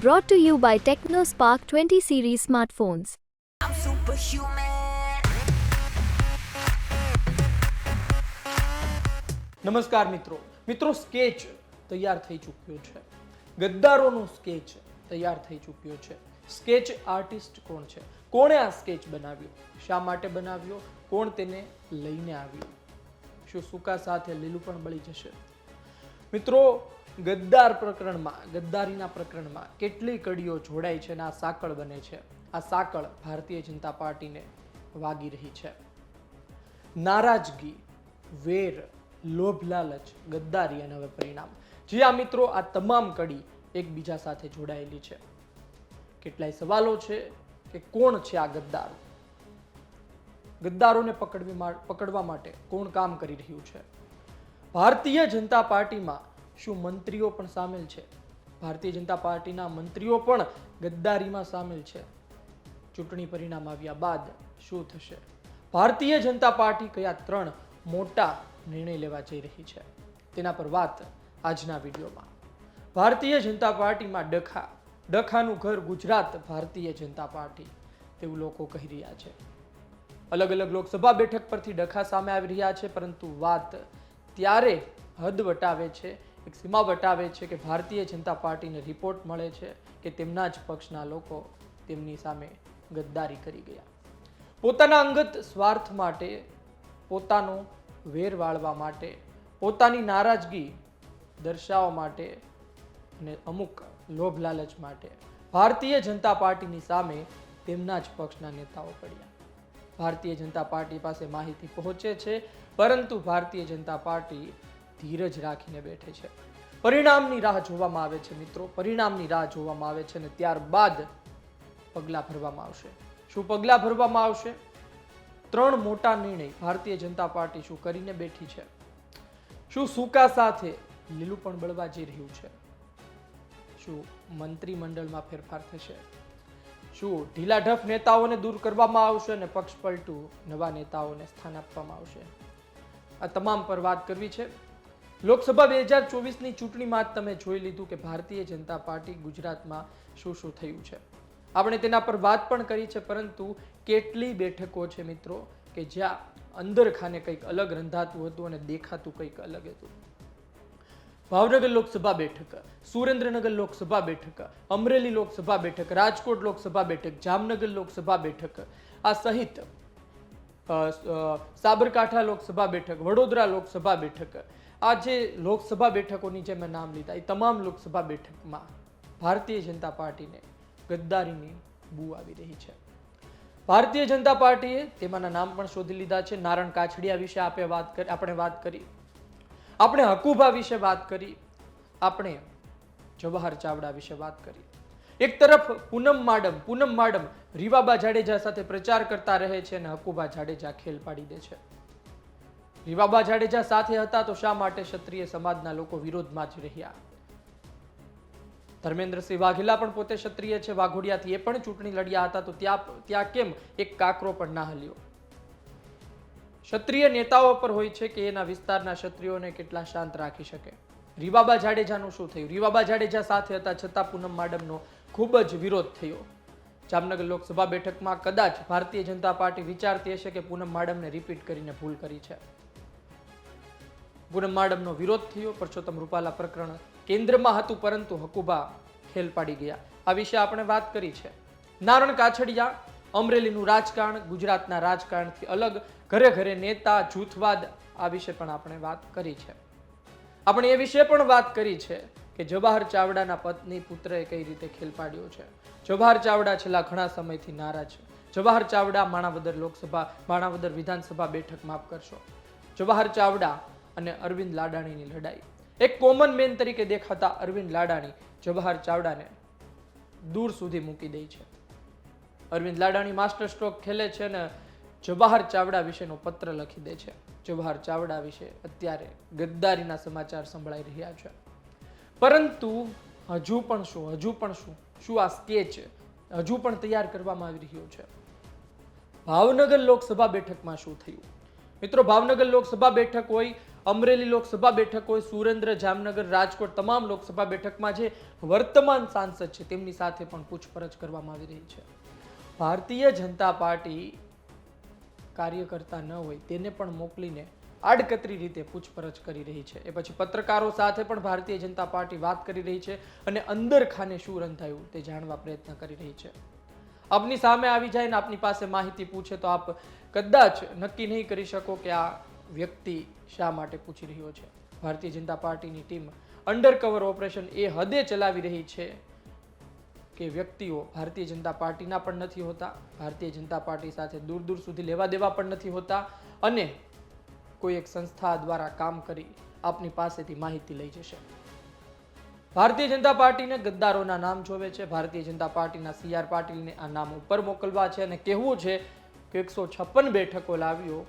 Brought to you by TechnoSpark 20 series smartphones. I'm superhuman. નમસ્કાર મિત્રો. મિત્રો સ્કેચ તૈયાર થઈ ચૂક્યો છે. ગદ્દારોનું સ્કેચ તૈયાર થઈ ચૂક્યો છે. સ્કેચ આર્ટિસ્ટ કોણ છે? કોણે આ સ્કેચ બનાવ્યો? શા માટે બનાવ્યો? કોણ તેને લઈને આવ્યું? શું સૂકા સાથે લીલું પણ બળી જશે? મિત્રો ગદ્દાર પ્રકરણમાં, ગદ્દારીના પ્રકરણમાં કેટલી કડીઓ જોડાય છે અને આ સાંકળ બને છે? આ સાંકળ ભારતીય જનતા પાર્ટીને વાગી રહી છે. નારાજગી, વેર લોભ લાલચ ગદ્દારી અને હવે પરિણામ. જી આ મિત્રો, આ તમામ કડી એકબીજા સાથે જોડાયેલી છે. કેટલાય સવાલો છે કે કોણ છે આ ગદ્દારો? ગદ્દારોને પકડવી પકડવા માટે કોણ કામ કરી રહ્યું છે? ભારતીય જનતા પાર્ટીમાં શું મંત્રીઓ પણ સામેલ છે. ભારતીય જનતા પાર્ટીના મંત્રીઓ પણ ગદ્દારીમાં સામેલ છે. ચૂંટણી પરિણામ આવ્યા બાદ શું થશે? ભારતીય જનતા પાર્ટી કયા ત્રણ મોટા નિર્ણય લેવા જઈ રહી છે? તેના પર વાત આજના વિડીયોમાં. ભારતીય જનતા પાર્ટીમાં ડખા, ડખાનું ઘર ગુજરાત ભારતીય જનતા પાર્ટી, તેવું લોકો કહી રહ્યા છે. અલગ અલગ લોકસભા બેઠક પરથી ડખા સામે આવી રહ્યા છે, પરંતુ વાત ત્યારે હદ વટાવે છે એક સીમા વટાવે છે કે ભારતીય જનતા પાર્ટીને રિપોર્ટ મળે છે કે તેમના જ પક્ષના લોકો તેમની સામે ગદ્દારી કરી ગયા. પોતાના અંગત સ્વાર્થ માટે, પોતાનો વેર વાળવા માટે, પોતાની નારાજગી દર્શાવવા માટે અને અમુક લોભ લાલચ માટે ભારતીય જનતા પાર્ટીની સામે તેમના જ પક્ષના નેતાઓ પડ્યા. ભારતીય જનતા પાર્ટી પાસે માહિતી પહોંચે છે, પરંતુ ભારતીય જનતા પાર્ટી ધીરજ રાખીને બેઠે છે. પરિણામની રાહ જોવામાં આવે છે મિત્રો. પરિણામની રાહ જોવામાં આવે છે અને ત્યારબાદ પગલાં ભરવામાં આવશે. શું પગલાં ભરવામાં આવશે? ત્રણ મોટા નિર્ણય ભારતીય જનતા પાર્ટી શું કરીને બેઠી છે? શું સૂકા સાથે લીલું પણ બળવા જઈ રહ્યું છે? શું મંત્રીમંડળમાં ફેરફાર થશે? શું ઢીલાઢફ નેતાઓને દૂર કરવામાં આવશે અને પક્ષ પલટું નવા નેતાઓને સ્થાન આપવામાં આવશે? આ તમામ પર વાત કરવી છે. લોકસભા બે હજાર ચોવીસની ચૂંટણીમાં જ તમે જોઈ લીધું કે ભારતીય જનતા પાર્ટી ગુજરાતમાં શું શું થયું છે. આપણે તેના પર વાત પણ કરી છે, પરંતુ કેટલી બેઠકો છે મિત્રો કે જ્યાં અંદર ખાને કંઈક અલગ રંધાતું હતું અને દેખાતું કંઈક અલગ હતું. ભાવનગર લોકસભા બેઠક, સુરેન્દ્રનગર લોકસભા બેઠક, અમરેલી લોકસભા બેઠક, રાજકોટ લોકસભા બેઠક, જામનગર લોકસભા બેઠક, આ સહિત સાબરકાંઠા લોકસભા બેઠક, વડોદરા લોકસભા બેઠક આ જે લોકસભા બેઠકોની જે મેં નામ લીધા, એ તમામ લોકસભા બેઠકમાં ભારતીય જનતા પાર્ટીને ગદ્દારીની બૂ આવી રહી છે. ભારતીય જનતા પાર્ટીએ તેમાંના નામ પણ શોધી લીધા છે. નારણ કાછડિયા વિશે આપણે વાત કરી, આપણે વાત કરી. આપણે હકુભા વિશે વાત કરી. આપણે જવાહર ચાવડા વિશે વાત કરી. એક તરફ પૂનમ માડમ પૂનમ માડમ રીવાબા જાડેજા સાથે પ્રચાર કરતા રહે છે અને હકુભા જાડેજા ખેલ પાડી દે છે. રીવાબા જાડેજા સાથે હતા તો શા માટે ક્ષત્રિય સમાજના લોકો વિરોધમાં જ રહ્યા? ધર્મેન્દ્રસિંહ વાઘેલા પણ પોતે ક્ષત્રિય છે. વાઘોડિયાથી એ પણ ચૂંટણી લડ્યા હતા તો ત્યાં ત્યાં કેમ એક કાકરો પણ ના હલ્યો? ક્ષત્રિય નેતાઓ પર હોય છે કે એના વિસ્તારના ક્ષત્રિયોને કેટલા શાંત રાખી શકે? રીવાબા જાડેજાનું શું થયું? રીવાબા જાડેજા સાથે હતા છતાં પૂનમ માડમનો ખૂબ જ વિરોધ થયો. જામનગર લોકસભા બેઠકમાં કદાચ ભારતીય જનતા પાર્ટી વિચારતી હશે કે પૂનમ માડમને રિપીટ કરીને ભૂલ કરી છે. પૂનમ માડમનો વિરોધ થયો. પરસોત્તમ રૂપાલા પ્રકરણ કેન્દ્રમાં હતું, પરંતુ હકુબા ખેલ પાડી ગયા. આ વિશે આપણે વાત કરી છે. નારણ કાછડિયા, અમરેલીનું રાજકારણ, ગુજરાતના રાજકારણથી અલગ, ઘરે ઘરે નેતા, જૂથવાદ, આ વિશે પણ આપણે વાત કરી છે. આપણે એ વિશે પણ વાત કરી છે કે જવાહર ચાવડાના પત્ની પુત્રએ કઈ રીતે ખેલ પાડ્યો છે. જવાહર ચાવડા છેલ્લા ઘણા સમયથી નારાજ છે. જવાહર ચાવડા માણાવદર લોકસભા, માણાવદર વિધાનસભા બેઠક માફ કરશો. જવાહર ચાવડા અને અરવિંદ લાડાણીની લડાઈ. એક કોમન મેન તરીકે દેખાતા અરવિંદ લાડાણી જવાહર ચાવડાને દૂર સુધી મૂકી દે છે. અરવિંદ લાડાણી માસ્ટર સ્ટ્રોક ખેલે છે અને જવાહર ચાવડા વિશેનો પત્ર લખી દે છે. જવાહર ચાવડા વિશે અત્યારે ગદ્દારીના સમાચાર સંભળાઈ રહ્યા છે. પરંતુ હજુ પણ શું, હજુ પણ શું શું આ સ્કેચ હજુ પણ તૈયાર કરવામાં આવી રહ્યો છે? ભાવનગર લોકસભા બેઠકમાં શું થયું? મિત્રો, ભાવનગર લોકસભા બેઠક હોય અમરેલી લોકસભા બેઠક સુરેન્દ્ર, જામનગર, રાજકોટ તમામ લોકસભા બેઠકમાં જે વર્તમાન સાંસદ છે, તેમની સાથે પણ પૂછપરછ કરવામાં આવી રહી છે. ભારતીય જનતા પાર્ટી કાર્યકર્તા ન હોય, તેને પણ મોકલીને આડકતરી રીતે પૂછપરછ કરી રહી છે. એ પછી પત્રકારો સાથે પણ ભારતીય જનતા પાર્ટી વાત કરી રહી છે અને અંદર ખાને શું રંધાયું તે જાણવા પ્રયત્ન કરી રહી છે. આપની સામે આવી જાય ને આપની પાસે માહિતી પૂછે તો આપ કદાચ નક્કી નહીં કરી શકો કે આ વ્યક્તિ શા માટે પૂછી રહ્યો છે? ભારતીય જનતા પાર્ટીની ટીમ અંડર કવર ઓપરેશન એ હદે ચલાવી રહી છે કે વ્યક્તિઓ ભારતીય જનતા પાર્ટીના પણ નથી હોતા, ભારતીય જનતા પાર્ટી સાથે દૂર દૂર સુધી લેવા દેવા પણ નથી હોતા અને કોઈ એક સંસ્થા દ્વારા કામ કરી આપની પાસેથી માહિતી લઈ જશે. ભારતીય જનતા પાર્ટીને ગદ્દારોના નામ જોવે છે, ભારતીય જનતા પાર્ટીના સી આર પાટીલને આ નામ ઉપર મોકલવા છે અને કહેવું છે કે એકસો છપ્પન બેઠકો લાવ્યો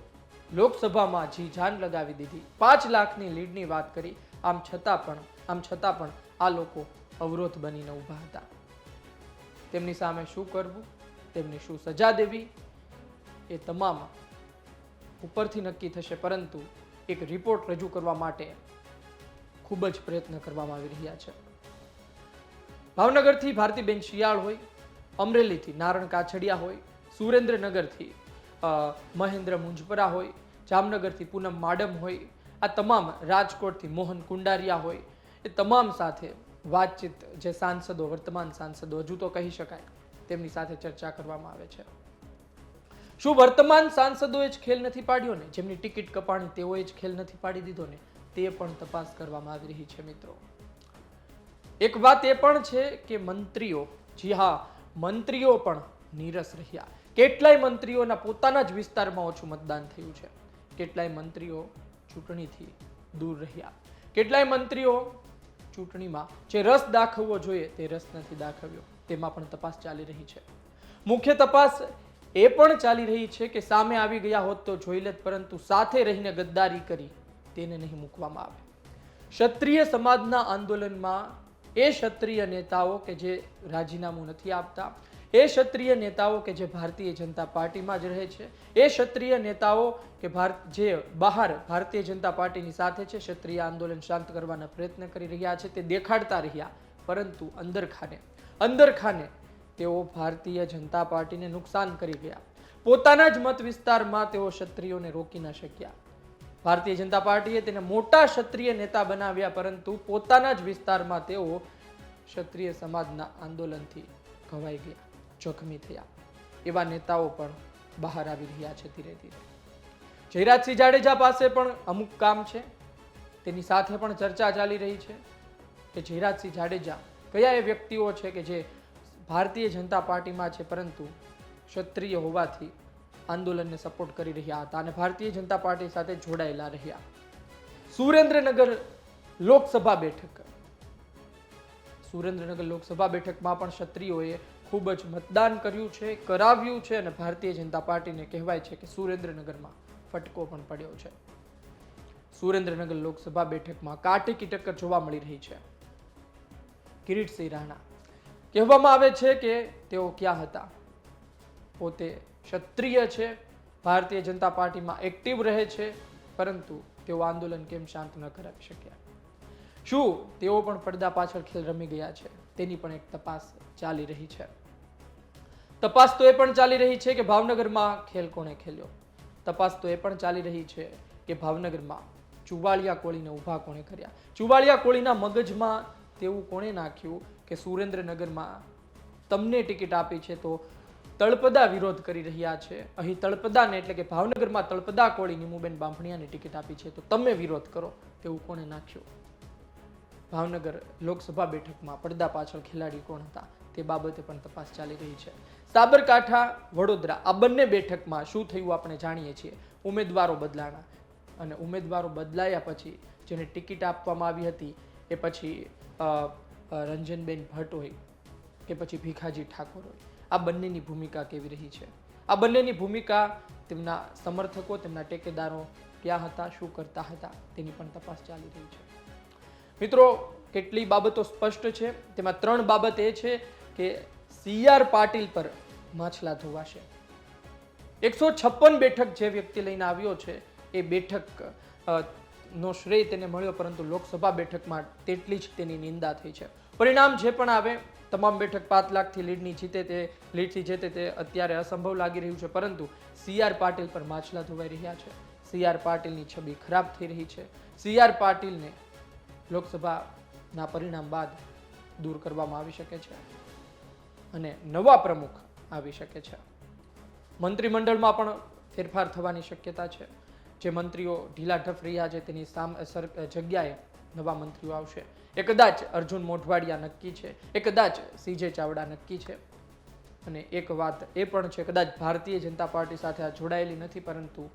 લોકસભામાં જી જાન લગાવી દીધી. પાંચ લાખની લીડની વાત કરી. આમ છતાં પણ, આમ છતાં પણ આ લોકો અવરોધ બનીને ઊભા હતા. તેમની સામે શું કરવું? તેમને શું સજા દેવી? એ તમામ ઉપરથી નક્કી થશે. પરંતુ એક રિપોર્ટ રજૂ કરવા માટે ખૂબ જ પ્રયત્ન કરવામાં આવી રહ્યા છે. ભાવનગરથી ભારતીબેન શિયાળ હોય, અમરેલીથી નારણ કાછડિયા હોય, સુરેન્દ્રનગરથી મહેન્દ્ર મુંજપરા હોય જામનગરથી પૂનમ માડમ હોય, આ તમામ રાજકોટથી મોહન કુંડારિયા હોય, એ તમામ સાથે વાતચીત જે સાંસદો, વર્તમાન સાંસદો, હજુ તો કહી શકાય, તેમની સાથે ચર્ચા કરવામાં આવે છે. શું વર્તમાન સાંસદોએ જ ખેલ નથી પાડ્યો ને? જેમની ટિકિટ કપાણી તેઓએ જ ખેલ નથી પાડી દીધો ને? તે પણ તપાસ કરવામાં આવી રહી છે, મિત્રો. એક વાત એ પણ છે કે મંત્રીઓ, જી હા, મંત્રીઓ પણ નીરસ રહ્યા. કેટલાય મંત્રીઓના પોતાના જ વિસ્તારમાં ઓછું મતદાન થયું છે. કેટલાય મંત્રીઓ ચૂંટણીથી દૂર રહ્યા. કેટલાય મંત્રીઓ ચૂંટણીમાં જે રસ દાખવવો જોઈએ તે રસ નથી દાખવ્યો. તેમાં પણ તપાસ ચાલી રહી છે. મુખ્ય તપાસ એ પણ ચાલી રહી છે કે સામે આવી ગયા હોત તો જોઈ લેત, પરંતુ સાથે રહીને ગદ્દારી કરી તેને નહીં મૂકવામાં આવે. ક્ષત્રિય સમાજના આંદોલનમાં એ ક્ષત્રિય નેતાઓ કે જે રાજીનામું નથી આપતા એ ક્ષત્રિય નેતાઓ કે જે ભારતીય જનતા પાર્ટીમાં જ રહે છે, એ ક્ષત્રિય નેતાઓ કે ભારત જે બહાર ભારતીય જનતા પાર્ટીની સાથે છે, ક્ષત્રિય આંદોલન શાંત કરવાના પ્રયત્ન કરી રહ્યા છે, તે દેખાડતા રહ્યા, પરંતુ અંદર ખાને અંદર ખાને તેઓ ભારતીય જનતા પાર્ટીને નુકસાન કરી ગયા. પોતાના જ મત વિસ્તારમાં તેઓ ક્ષત્રિયોને રોકી ન શક્યા. ભારતીય જનતા પાર્ટીએ તેને મોટા ક્ષત્રિય નેતા બનાવ્યા, પરંતુ પોતાના જ વિસ્તારમાં તેઓ ક્ષત્રિય સમાજના આંદોલનથી ઘવાઈ ગયા. જોખમી થયા. એવા નેતાઓ પણ બહાર આવી રહ્યા છે ધીરે ધીરે. જયરાજસિંહ જાડેજા પાસે પણ અમુક કામ છે. તેની સાથે પણ ચર્ચા ચાલી રહી છે કે જયરાજસિંહ જાડેજા કયા એ વ્યક્તિઓ છે કે જે ભારતીય જનતા પાર્ટીમાં છે પરંતુ ક્ષત્રિય હોવાથી આંદોલનને સપોર્ટ કરી રહ્યા હતા અને ભારતીય જનતા પાર્ટી સાથે જોડાયેલા રહ્યા. સુરેન્દ્રનગર લોકસભા બેઠક. સુરેન્દ્રનગર લોકસભા બેઠકમાં પણ ક્ષત્રિયોએ ખૂબ જ મતદાન કર્યું છે, કરાવ્યું છે અને ભારતીય જનતા પાર્ટીને કહેવાય છે કે સુરેન્દ્રનગરમાં ફટકો પણ પડ્યો છે. સુરેન્દ્રનગર લોકસભા બેઠકમાં કાટેકી ટક્કર જોવા મળી રહી છે. કિરીટસિંહ રાણા. કહેવામાં આવે છે કે તેઓ ક્યાં હતા? પોતે ક્ષત્રિય છે, ભારતીય જનતા પાર્ટીમાં એક્ટિવ રહે છે, પરંતુ તેઓ આંદોલન કેમ શાંત ન કરાવી શક્યા? શું? તેઓ પણ પડદા પાછળ ખેલ રમી ગયા છે. તેની પણ એક તપાસ ચાલી રહી છે. તપાસ તો એ પણ ચાલી રહી છે કે ભાવનગરમાં ખેલ કોણે ખેલ્યો? તપાસ તો એ પણ ચાલી રહી છે કે ભાવનગરમાં ચુવાળિયા કોળીને ઊભા કોણે કર્યા? ચુવાળિયા કોળીના મગજમાં તેવું કોણે નાખ્યું કે સુરેન્દ્રનગરમાં તમને ટિકિટ આપી છે તો તળપદા વિરોધ કરી રહ્યા છે? અહીં તળપદાને એટલે કે ભાવનગરમાં તળપદા કોળી નીમુબેન બાંભણિયાની ટિકિટ આપી છે તો તમે વિરોધ કરો તેવું કોણે નાખ્યું? ભાવનગર લોકસભા બેઠકમાં પડદા પાછળ ખેલાડી કોણ હતા તે બાબતે પણ તપાસ ચાલી રહી છે. સાબરકાંઠા, વડોદરા આ બંને બેઠકમાં શું થયું આપણે જાણીએ છીએ. ઉમેદવારો બદલાણા અને ઉમેદવારો બદલાયા પછી જેને ટિકિટ આપવામાં આવી હતી એ પછી રંજનબેન ભટ્ટ હોય કે પછી ભીખાજી ઠાકોર હોય આ બંનેની ભૂમિકા કેવી રહી છે? આ બંનેની ભૂમિકા તેમના સમર્થકો, તેમના ટેકેદારો ક્યાં હતા, શું કરતા હતા તેની પણ તપાસ ચાલી રહી છે. મિત્રો, કેટલી બાબતો સ્પષ્ટ છે? તેમાં ત્રણ બાબત એ છે કે સીઆર પાટીલ પર માછલા ધોવાશે. એકસો છપ્પન બેઠક જે વ્યક્તિ લઈને આવ્યો છે, એ બેઠક નો શ્રેય તેને મળ્યો, પરંતુ લોકસભા બેઠકમાં તેટલી જ તેની નિંદા થઈ છે. પરિણામ જે પણ આવે, તમામ બેઠક પાંચ લાખથી લીડની જીતે તે, લીડથી જીતે તે અત્યારે અસંભવ લાગી રહ્યું છે, પરંતુ સીઆર પાટીલ પર માછલા ધોવાઈ રહ્યા છે. સીઆર પાટીલની છબી ખરાબ થઈ રહી છે. સીઆર પાટીલને લોકસભાના પરિણામ બાદ દૂર કરવામાં આવી શકે છે અને નવા પ્રમુખ આવી શકે છે. મંત્રીમંડળમાં પણ ફેરફાર થવાની શક્યતા છે. જે મંત્રીઓ ઢીલા ઢફ રહ્યા છે, તેની સામ જગ્યાએ નવા મંત્રીઓ આવશે. એ કદાચ અર્જુન મોઢવાડિયા નક્કી છે, એ કદાચ સીજે ચાવડા નક્કી છે. અને એક વાત એ પણ છે, કદાચ ભારતીય જનતા પાર્ટી સાથે જોડાયેલી નથી, પરંતુ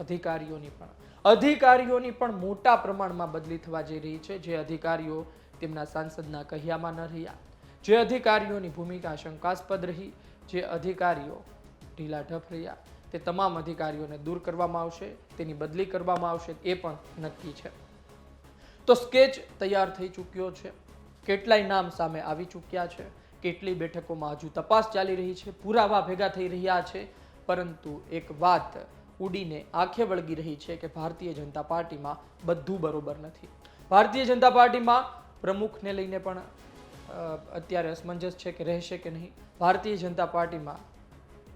અધિકારીઓની પણ. અધિકારીઓની પણ મોટા પ્રમાણમાં બદલી થવા જઈ રહી છે. જે અધિકારીઓ તેમના સાંસદના કહ્યામાં ન રહ્યા. જે અધિકારીઓની ભૂમિકા શંકાસ્પદ રહી. જે અધિકારીઓ ઢીલા ઢપ રહ્યા. તે તમામ અધિકારીઓને દૂર કરવામાં આવશે. તેની બદલી કરવામાં આવશે એ પણ નક્કી છે. તો સ્કેચ તૈયાર થઈ ચૂક્યો છે. કેટલાય નામ સામે આવી ચૂક્યા છે. કેટલી બેઠકોમાં હજુ તપાસ ચાલી રહી છે. પુરાવા ભેગા થઈ રહ્યા છે. પરંતુ એક વાત ઉડીને આંખે વળગી રહી છે કે ભારતીય જનતા પાર્ટીમાં બધું બરોબર નથી. ભારતીય જનતા પાર્ટીમાં પ્રમુખને લઈને પણ અત્યારે અસમંજસ છે કે રહેશે કે નહીં? ભારતીય જનતા પાર્ટીમાં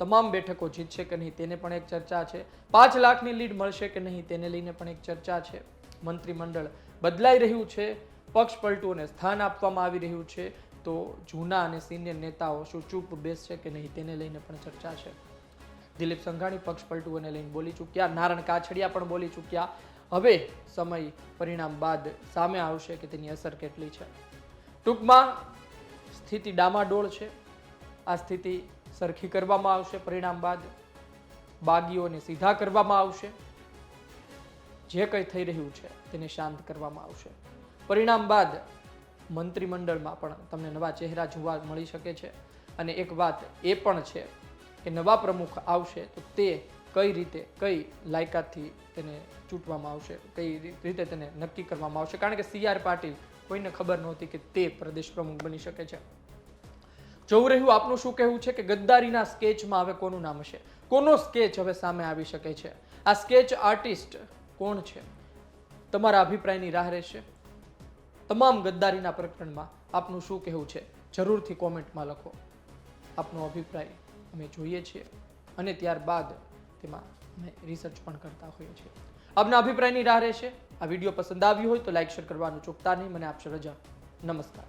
તમામ બેઠકો જીતશે કે નહીં તેને પણ એક ચર્ચા છે. પાંચ લાખની લીડ મળશે કે નહીં તેને લઈને પણ એક ચર્ચા છે. મંત્રીમંડળ બદલાઈ રહ્યું છે, પક્ષ પલટુઓને સ્થાન આપવામાં આવી રહ્યું છે, તો જૂના અને સિનિયર નેતાઓ શું ચૂપ બેસશે કે નહીં તેને લઈને પણ ચર્ચા છે. દિલીપ સંઘાણી પક્ષ પલટુઓને લઈને બોલી ચૂક્યા. નારણ કાછડિયા પણ બોલી ચૂક્યા. હવે સમય પરિણામ બાદ સામે આવશે કે તેની અસર કેટલી છે. ટૂંકમાં સ્થિતિ ડામાડોળ છે. આ સ્થિતિ સરખી કરવામાં આવશે પરિણામ બાદ. બાગીઓને સીધા કરવામાં આવશે. જે કંઈ થઈ રહ્યું છે તેને શાંત કરવામાં આવશે. પરિણામ બાદ મંત્રીમંડળમાં પણ તમને નવા ચહેરા જોવા મળી શકે છે. અને એક વાત એ પણ છે કે નવા પ્રમુખ આવશે તો તે કઈ રીતે, કઈ લાયકાતથી તેને ચૂંટવામાં આવશે, કઈ રીતે તેને નક્કી કરવામાં આવશે? કારણ કે સી આર પાટીલ, કોઈને ખબર નહોતી કે તે પ્રદેશ પ્રમુખ બની શકે છે. જોવું રહ્યું, આપનું શું કહેવું છે કે ગદ્દારીના સ્કેચમાં હવે કોનું નામ હશે? કોનો સ્કેચ હવે સામે આવી શકે છે? આ સ્કેચ આર્ટિસ્ટ કોણ છે? તમારા અભિપ્રાયની રાહ રહેશે. તમામ ગદ્દારીના પ્રકરણમાં આપનું શું કહેવું છે? જરૂરથી કોમેન્ટમાં લખો. આપનો અભિપ્રાય અમે જોઈએ છીએ અને ત્યારબાદ તેમાં અમે રિસર્ચ પણ કરતા હોઈએ છીએ. આપના અભિપ્રાયની રાહ રહેશે. આ વીડિયો પસંદ આવ્યો હોય તો લાઈક શેર કરવાનું ચૂકતા નહીં. મને આપશો રજા. નમસ્કાર.